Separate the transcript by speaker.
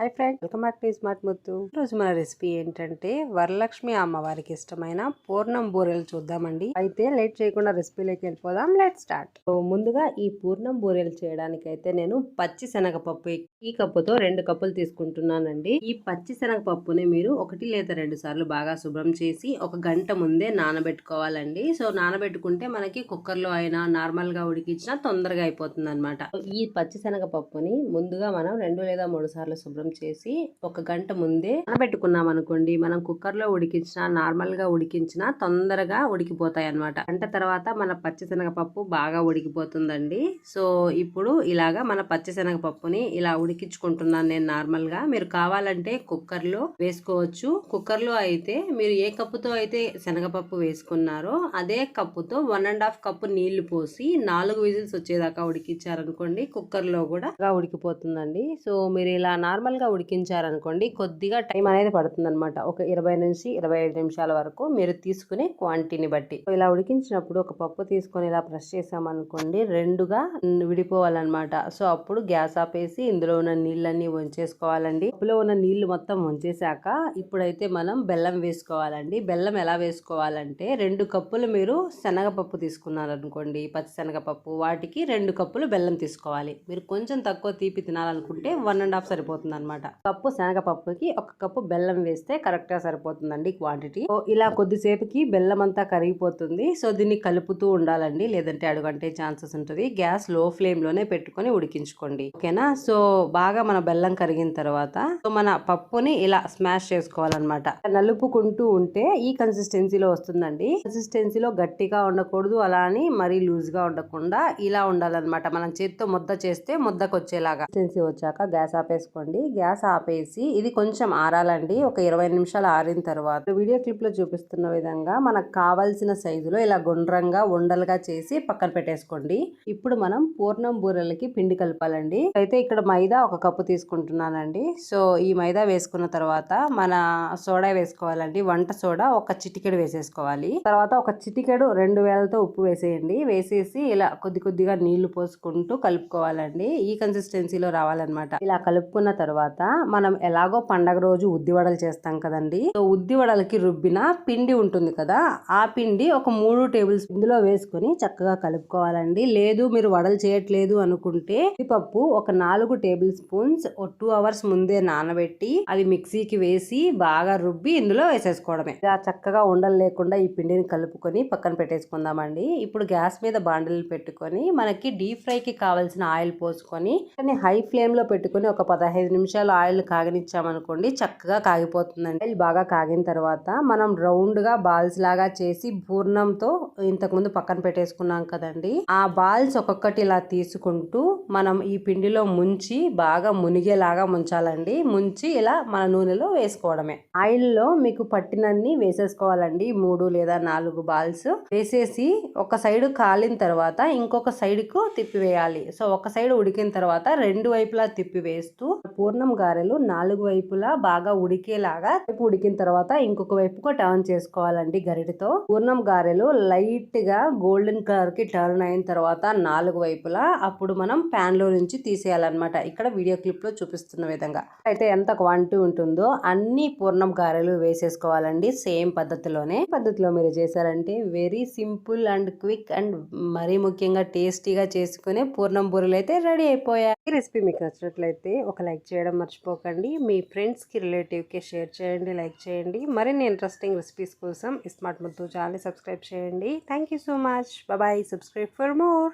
Speaker 1: Hi friend welcome back to smart Muthu రోజు మన recipe ఏంటంటే వరలక్ష్మి అమ్మవారికి ఇష్టమైన పూర్ణం బూరెలు చూద్దామండి. అయితే లేట్ చేయకుండా రెసిపీలోకి వెళ్ళిపోదాం లెట్ స్టార్ట్. ముందుగా ఈ పూర్ణం బూరెలు చేయడానికి అయితే నేను పచ్చి శనగపప్పు ఈ కప్పుతో రెండు కప్పులు తీసుకుంటున్నానండి. ఈ పచ్చి శనగపప్పుని మీరు ఒకటి లేదా రెండు సార్లు బాగా శుభ్రం చేసి ఒక గంట ముందే నానబెట్టుకోవాలండి. సో నానబెట్టుకుంటే మనకి కుక్కర్లో అయినా నార్మల్గా ఉడికించినా తొందరగా అయిపోతుంది అనమాట ఈ పచ్చి శనగపప్పుని ముందుగా మనం రెండు లేదా మూడు సార్లు శుభ్రం చేసి ఒక గంట ముందే నానబెట్టుకున్నాం అనుకోండి మనం కుక్కర్లో ఉడికించినా నార్మల్గా ఉడికించినా తొందరగా ఉడికిపోతాయి అనమాట గంట తర్వాత మన పచ్చిశనగపప్పు బాగా ఉడికిపోతుందండి. సో ఇప్పుడు ఇలాగా మన పచ్చిశనగపప్పుని ఇలా ఉడికించుకుంటున్నాను నేను నార్మల్గా. మీరు కావాలంటే కుక్కర్లో వేసుకోవచ్చు. కుక్కర్లో అయితే మీరు ఏ కప్పుతో అయితే శనగపప్పు వేసుకున్నారో అదే కప్పుతో వన్ అండ్ హాఫ్ కప్పు నీళ్ళు పోసి నాలుగు విజిల్స్ వచ్చేదాకా ఉడికించారనుకోండి కుక్కర్లో కూడా ఉడికిపోతుందండి. సో మీరు ఇలా నార్మల్గా ఉడికించారనుకోండి కొద్దిగా టైం అనేది పడుతుంది అనమాట ఒక ఇరవై నుంచి ఇరవై ఐదు నిమిషాల వరకు మీరు తీసుకునే క్వాంటిటీని బట్టి. ఇలా ఉడికించినప్పుడు ఒక పప్పు తీసుకొని ఇలా ప్రెస్ చేసామనుకోండి రెండుగా విడిపోవాలన్నమాట. సో అప్పుడు గ్యాస్ ఆపేసి ఇందులో ఉన్న నీళ్ళన్నీ వంచేసుకోవాలండి. పప్పులో ఉన్న నీళ్ళు మొత్తం వంచేసాక ఇప్పుడైతే మనం బెల్లం వేసుకోవాలండి. బెల్లం ఎలా వేసుకోవాలంటే రెండు కప్పులు మీరు శనగపప్పు తీసుకున్నారనుకోండి పచ్చి శనగపప్పు వాటికి రెండు కప్పులు బెల్లం తీసుకోవాలి. మీరు కొంచెం తక్కువ తీపి తినాలనుకుంటే వన్ అండ్ హాఫ్ సరిపోతుంది అనమాట కప్పు శనగపప్పుకి ఒక కప్పు బెల్లం వేస్తే కరెక్ట్గా సరిపోతుందండి క్వాంటిటీ. ఇలా కొద్దిసేపుకి బెల్లం అంతా కరిగిపోతుంది. సో దీన్ని కలుపుతూ ఉండాలండి. లేదంటే అడుగంటే ఛాన్సెస్ ఉంటుంది. గ్యాస్లో ఫ్లేమ్లోనే పెట్టుకొని ఉడికించుకోండి. ఓకేనా? సో బాగా మన బెల్లం కరిగిన తర్వాత సో మన పప్పుని ఇలా స్మాష్ చేసుకోవాలన్నమాట. నలుపుకుంటూ ఉంటే ఈ కన్సిస్టెన్సీలో వస్తుందండి. కన్సిస్టెన్సీలో గట్టిగా ఉండకూడదు అలా అని మరీ లూజ్గా ఉండకుండా ఇలా ఉండాలన్నమాట. మనం చేతితో ముద్ద చేస్తే ముద్దకు వచ్చేలాగా కన్సిస్టెన్సీ వచ్చాక గ్యాస్ ఆపేసుకోండి. గ్యాస్ ఆపేసి ఇది కొంచెం ఆరాలండి. ఒక ఇరవై నిమిషాలు ఆరిన తర్వాత. వీడియో క్లిప్లో చూపిస్తున్న విధంగా మనకు కావాల్సిన సైజులో ఇలా గుండ్రంగా ఉండలుగా చేసి పక్కన పెట్టేసుకోండి. ఇప్పుడు మనం పూర్ణం బూరెలకి పిండి కలపాలండి. అయితే ఇక్కడ మైదా ఒక కప్పు తీసుకుంటున్నానండి. సో ఈ మైదా వేసుకున్న తర్వాత మన సోడా వేసుకోవాలండి. వంట సోడా ఒక చిటికెడు వేసేసుకోవాలి. తర్వాత ఒక చిటికెడు రెండు వేలతో ఉప్పు వేసేయండి. వేసేసి ఇలా కొద్ది కొద్దిగా నీళ్ళు పోసుకుంటూ కలుపుకోవాలండి. ఈ కన్సిస్టెన్సీలో రావాలన్నమాట. ఇలా కలుపుకున్న తర్వాత మనం ఎలాగో పండగ రోజు ఉద్ది వడలు చేస్తాం కదండి. సో ఉద్ది వడలకి రుబ్బిన పిండి ఉంటుంది కదా ఆ పిండి ఒక మూడు టేబుల్ ఇందులో వేసుకొని చక్కగా కలుపుకోవాలండి. లేదు మీరు వడలు చేయట్లేదు అనుకుంటే పప్పు ఒక నాలుగు టేబుల్ స్పూన్స్ ఒక టూ అవర్స్ ముందే నానబెట్టి అది మిక్సీకి వేసి బాగా రుబ్బి ఇందులో వేసేసుకోవడమే. ఇలా చక్కగా ఉండలు లేకుండా ఈ పిండిని కలుపుకొని పక్కన పెట్టేసుకుందామండి. ఇప్పుడు గ్యాస్ మీద బాండలు పెట్టుకొని మనకి డీప్ ఫ్రైకి కావాల్సిన ఆయిల్ పోసుకొని హై ఫ్లేమ్లో పెట్టుకొని ఒక పదహైదు నిమిషాలు ఆయిల్ కాగనిచ్చామనుకోండి చక్కగా కాగిపోతుందండి. ఆయిల్ బాగా కాగిన తర్వాత మనం రౌండ్గా బాల్స్ లాగా చేసి పూర్ణంతో ఇంతకు ముందు పక్కన పెట్టేసుకున్నాం కదండి. ఆ బాల్స్ ఒక్కొక్కటి ఇలా తీసుకుంటూ మనం ఈ పిండిలో ముంచి బాగా మునిగేలాగా ముంచాలండి. ముంచి ఇలా మన నూనెలో వేసుకోవడమే. ఆయిల్లో మీకు పట్టినన్ని వేసేసుకోవాలండి. మూడు లేదా నాలుగు బాల్స్ వేసేసి ఒక సైడ్ కాలిన తర్వాత ఇంకొక సైడ్కు తిప్పివేయాలి. సో ఒక సైడ్ ఉడికిన తర్వాత రెండు వైపులా తిప్పి వేస్తూ పూర్ణం గారెలు నాలుగు వైపులా బాగా ఉడికేలాగా వైపు ఉడికిన తర్వాత ఇంకొక వైపుకు టర్న్ చేసుకోవాలండి గరిటతో. పూర్ణం గారెలు లైట్గా గోల్డెన్ కలర్కి టర్న్ అయిన తర్వాత నాలుగు వైపులా అప్పుడు మనం ప్యాన్లో నుంచి తీసేయాలన్నమాట. ఇక్కడ వీడియో క్లిప్లో చూపిస్తున్న విధంగా. అయితే ఎంత క్వాంటిటీ ఉంటుందో అన్ని పూర్ణం గారెలు వేసేసుకోవాలండి సేమ్ పద్ధతిలోనే. పద్ధతిలో మీరు చేశారంటే very simple and quick and మరీ ముఖ్యంగా టేస్టీగా చేసుకునే పూర్ణం బూరెలు అయితే రెడీ అయిపోయాయి. ఈ రెసిపీ మీకు నచ్చినట్లయితే ఒక లైక్ చేయడం మర్చిపోకండి. మీ ఫ్రెండ్స్కి రిలేటివ్కి షేర్ చేయండి లైక్ చేయండి. మరిన్ని ఇంట్రెస్టింగ్ రెసిపీస్ కోసం స్మార్ట్ ముద్దు ఛానల్ సబ్స్క్రైబ్ చేయండి. Thank you so much bye subscribe for more